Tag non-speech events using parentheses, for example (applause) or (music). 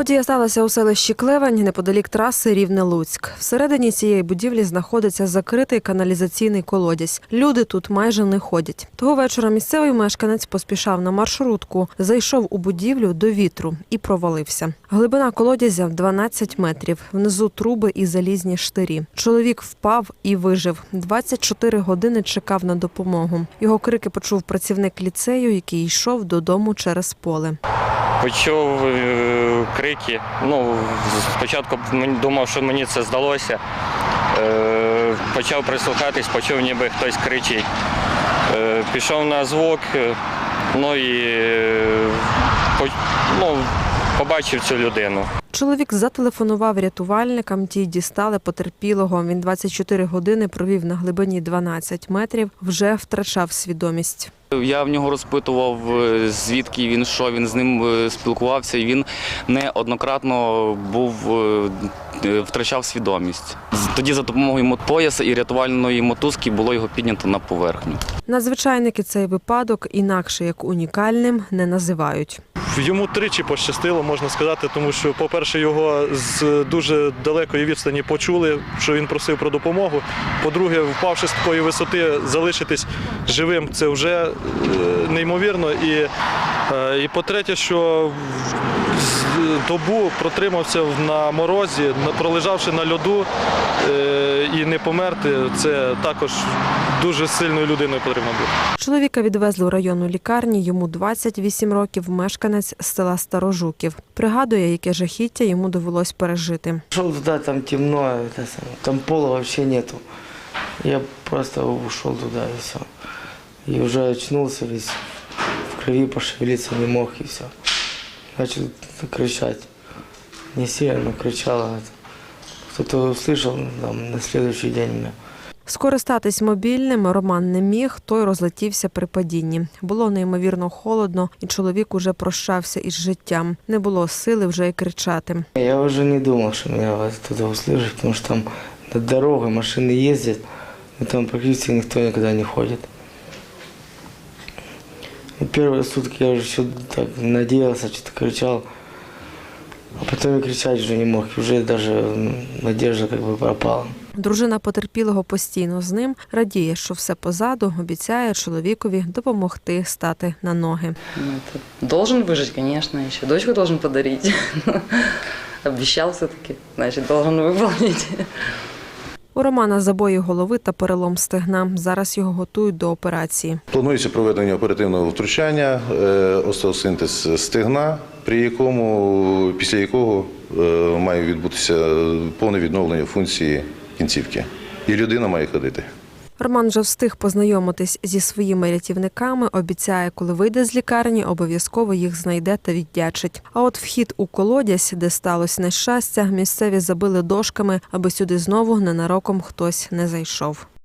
Подія сталася у селищі Клевень неподалік траси Рівне-Луцьк. Всередині цієї будівлі знаходиться закритий каналізаційний колодязь. Люди тут майже не ходять. Того вечора місцевий мешканець поспішав на маршрутку, зайшов у будівлю до вітру і провалився. Глибина колодязя 12 метрів. Внизу труби і залізні штирі. Чоловік впав і вижив. 24 години чекав на допомогу. Його крики почув працівник ліцею, який йшов додому через поле. Почув е, крики. Ну, спочатку думав, що мені це здалося. Е, Почав прислухатись, почув, ніби хтось кричить. Е, Пішов на звук, ну і ну, побачив цю людину. Чоловік зателефонував рятувальникам. Ті дістали потерпілого. Він 24 години провів на глибині 12 метрів, вже втрачав свідомість. Я в нього розпитував, е, звідки він що він з ним е, спілкувався, і він неоднократно був е, втрачав свідомість. Тоді за допомогою мотопояса і рятувальної мотузки було його піднято на поверхню. Надзвичайники цей випадок інакше як унікальним не називають. Йому тричі пощастило, можна сказати, тому що, по-перше, його з дуже далекої відстані почули, що він просив про допомогу. По-друге, впавши з такої висоти, залишитись живим це вже е, неймовірно. І, е, і по-третє, що добу протримався на морозі, пролежавши на льоду е, і не померти, це також дуже сильною людиною потрібно бути. Чоловіка відвезли у районну лікарні. Йому 28 років. Мешканець з села Старожуків. Пригадує, яке жахіття йому довелось пережити. Шел туда, там темно, там пола вообще нету. Я просто ушел туда и все. И уже очнулся весь, в крови пошевелиться не мог и все. Начал кричать. Не сильно, но кричал. Кто-то услышал там, на следующий день меня. Скористатись мобільним Роман не міг, той розлетівся при падінні. Було неймовірно холодно, і чоловік уже прощався із життям. Не було сили вже й кричати. Я уже не думал, что меня вот туда услышат, потому что там над дорогой машины ездят, но там практически никто никогда не ходит. И первые сутки я уже все так надеялся, что-то кричал, а потом и кричать уже не мог, и уже даже м, надежда как бы пропала. Дружина потерпілого постійно з ним радіє, що все позаду, обіцяє чоловікові допомогти стати на ноги. Ну, это должен выжить, конечно, еще дочку должен подарить. (laughs) Обещал все-таки, значит, должен выполнить. У Романа забої голови та перелом стегна. Зараз його готують до операції. Планується проведення оперативного втручання, е, остеосинтез стегна, при якому, після якого е, має відбутися повне відновлення функції кінцівки. І людина має ходити. Роман вже встиг познайомитись зі своїми рятівниками. Обіцяє, коли вийде з лікарні, обов'язково їх знайде та віддячить. А от вхід у колодязь, де сталося нещастя, місцеві забили дошками, аби сюди знову ненароком хтось не зайшов.